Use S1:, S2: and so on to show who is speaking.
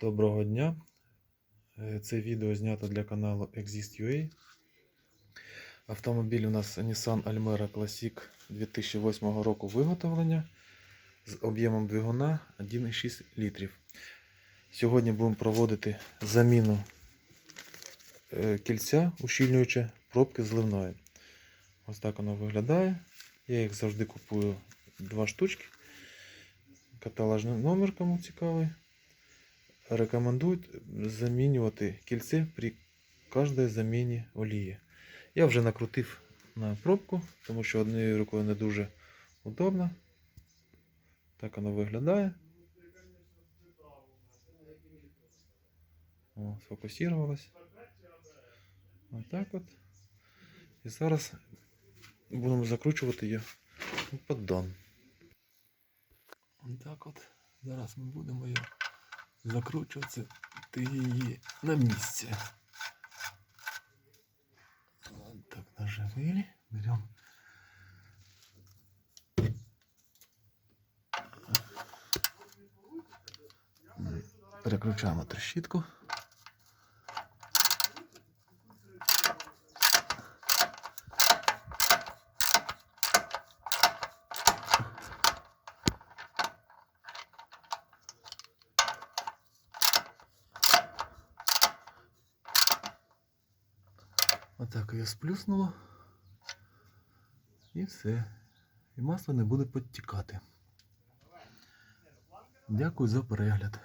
S1: Доброго дня. Е, Це відео знято для каналу Exist.ua. Автомобіль у нас Nissan Almera Classic 2008 року виготовлення з об'ємом двигуна 1,6 літрів. Сьогодні будемо проводити заміну е, кільця, ущільнюючи пробки зливної. Ось так воно виглядає. Я їх завжди купую два штучки. Каталожний номер, кому цікавий. Рекомендують замінювати кільце при кожній заміні олії. Я вже накрутив на пробку, тому що однією рукою не дуже удобно. Так воно виглядає. О, сфокусувалось. Отак от. І зараз будемо закручувати її у поддон. Отак от. Зараз ми будемо її закручувати її на місце. Так наживили. Берем. Переключаємо трещітку. Отак її сплюснуло. І все. І масло не буде підтікати. Дякую за перегляд.